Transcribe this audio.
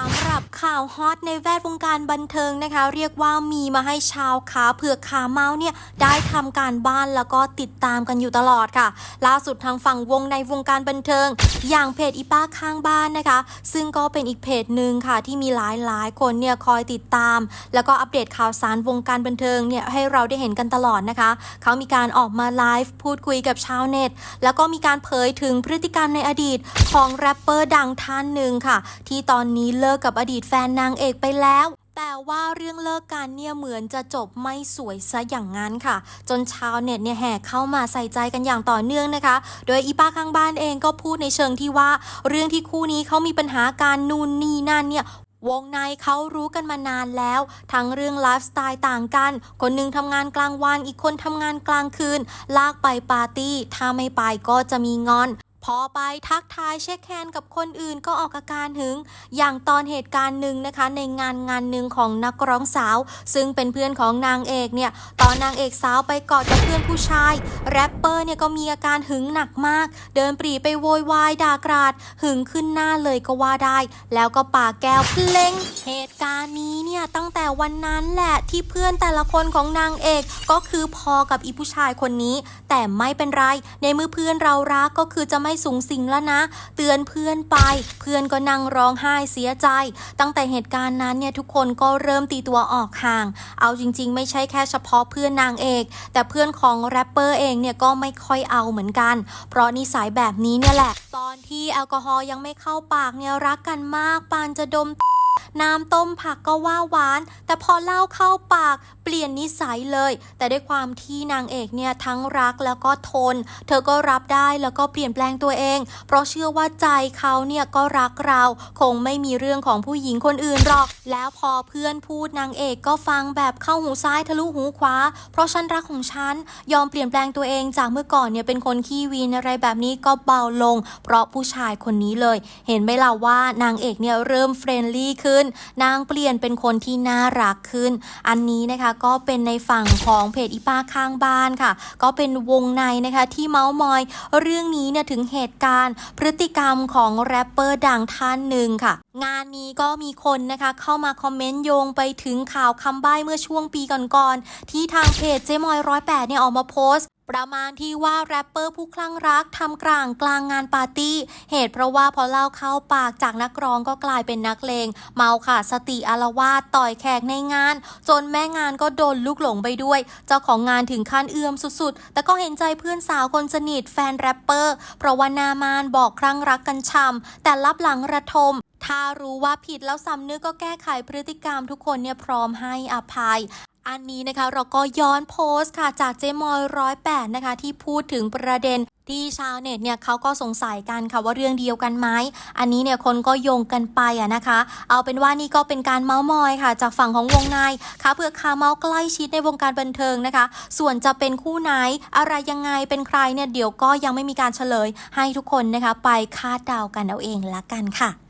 สำหรับข่าวฮอตในแวดวงการบันเทิงนะคะ เรียกว่ามีมาให้ชาวขาเผือกขาเมาส์เนี่ยได้ทำการบ้านแล้วก็ติดตามกันอยู่ตลอดค่ะ ล่าสุดทางฝั่งวงในวงการบันเทิง อย่างเพจอีป้าข้างบ้านนะคะ ซึ่งก็เป็นอีกเพจหนึ่งค่ะ ที่มีหลายหลายคนเนี่ยคอยติดตาม แล้วก็อัปเดตข่าวสารวงการบันเทิงเนี่ยให้เราได้เห็นกันตลอดนะคะ เขามีการออกมาไลฟ์พูดคุยกับชาวเน็ต แล้วก็มีการเผยถึงพฤติกรรมในอดีตของแรปเปอร์ดังท่านหนึ่งค่ะ ที่ตอนนี้เลิกกับอดีตแฟนนางเอกไปแล้ว แต่ว่าเรื่องเลิกกันเนี่ยเหมือนจะจบไม่สวยซะอย่างนั้นค่ะ จนชาวเน็ตเนี่ยแห่เข้ามาใส่ใจกันอย่างต่อเนื่องนะคะ โดยอีป้าข้างบ้านเองก็พูดในเชิงที่ว่า เรื่องที่คู่นี้เขามีปัญหาการนู่นนี่นั่นเนี่ยวงในเขารู้กันมานานแล้ว ทั้งเรื่องไลฟ์สไตล์ต่างกัน คนหนึงทำงานกลางวันอีกคนทำงานกลางคืน ลากไปปาร์ตี้ ถ้าไม่ไปก็จะมีงอน พอไปทักทายเช็คแฮนกับคนอื่นก็ออกอาการหึง อย่างตอนเหตุการณ์หนึ่งนะคะ ในงานงานหนึ่งของนักร้องสาว ซึ่งเป็นเพื่อนของนางเอกเนี่ย ตอนนางเอกสาวไปกอดกับเพื่อนผู้ชาย แรปเปอร์เนี่ยก็มีอาการหึงหนักมาก เดินปรีไปโวยวายด่ากราด หึงขึ้นหน้าเลยก็ว่าได้ แล้วก็ปาแก้วเพลงเหตุการณ์นี้เนี่ยตั้งแต่วันนั้นแหละที่เพื่อนแต่ละคนของนางเอกก็คือพอกับอีผู้ชายคนนี้ แต่ไม่เป็นไรในเมื่อเพื่อนเรารักก็คือจะไม่สูงสิงแล้วนะ เตือนเพื่อนไป เพื่อนก็นั่งร้องไห้เสียใจ ตั้งแต่เหตุการณ์นั้นเนี่ยทุกคนก็เริ่มตีตัวออกห่าง เอาจริง ๆ ไม่ใช่แค่เฉพาะเพื่อนนางเอก แต่เพื่อนของแรปเปอร์เองเนี่ยก็ไม่ค่อยเอาเหมือนกัน เพราะนิสัยแบบนี้เนี่ยแหละ ตอนที่แอลกอฮอล์ยังไม่เข้าปากเนี่ยรักกันมากปานจะดม น้ำต้มผักก็ว่าหวาน แต่พอเล้าเข้าปากเปลี่ยนนิสัยเลย แต่ด้วยความที่นางเอกเนี่ยทั้งรักแล้วก็ทน เธอก็รับได้แล้วก็เปลี่ยนแปลงตัวเอง เพราะเชื่อว่าใจเขาเนี่ยก็รักเรา คงไม่มีเรื่องของผู้หญิงคนอื่นหรอก แล้วพอเพื่อนพูดนางเอกก็ฟังแบบเข้าหูซ้ายทะลุหูขวา เพราะฉันรักของฉันยอมเปลี่ยนแปลงตัวเองจากเมื่อก่อนเนี่ยเป็นคนขี้วีนอะไรแบบนี้ก็เบาลง เพราะผู้ชายคนนี้เลย เห็นไหมล่ะว่านางเอกเนี่ยเริ่มเฟรนลี่ขึ้นนางเปลี่ยนเป็นคนที่น่ารักขึ้น อันนี้นะคะก็เป็นในฝั่งของเพจอีป้าข้างบ้านค่ะ ก็เป็นวงในนะคะที่เมาส์มอย เรื่องนี้เนี่ยถึงเหตุการณ์ พฤติกรรมของแรปเปอร์ดังท่านหนึ่งค่ะ งานนี้ก็มีคนนะคะเข้ามาคอมเมนต์โยงไปถึงข่าวคำใบ้เมื่อช่วงปีก่อนๆที่ทางเพจเจมอยร้อยแปดเนี่ยออกมาโพสต์ ประมาณที่ว่าแรปเปอร์ผู้คลั่งรักทำกลางกลางงานปาร์ตี้ เหตุเพราะว่าพอเล่าเข้าปากจากนักร้องก็กลายเป็นนักเลง เมาค่ะสติอารวาสต่อยแขกในงาน จนแม่งานก็โดนลูกหลงไปด้วย เจ้าของงานถึงขั้นเอื้อมสุดๆ แต่ก็เห็นใจเพื่อนสาวคนสนิทแฟนแรปเปอร์ เพราะว่าหนามานบอกครั้งรักกันช่ำแต่รับหลังระทมถ้ารู้ว่าผิดแล้วสำนึกก็แก้ไขพฤติกรรมทุกคนเนี่ยพร้อมให้อภัย อันนี้นะคะเราก็ย้อนโพสต์ค่ะจากเจมอยร้อยแปดนะคะ ที่พูดถึงประเด็นที่ชาวเน็ตเนี่ยเขาก็สงสัยกันค่ะว่าเรื่องเดียวกันไหม อันนี้เนี่ยคนก็โยงกันไปอะนะคะ เอาเป็นว่านี่ก็เป็นการเมาส์มอยค่ะ จากฝั่งของวงในค่ะเพื่อคาเมาส์ใกล้ชิดในวงการบันเทิงนะคะ ส่วนจะเป็นคู่ไหนอะไรยังไงเป็นใครเนี่ยเดี๋ยวก็ยังไม่มีการเฉลย ให้ทุกคนนะคะไปคาดเดากันเอาเองละกันค่ะ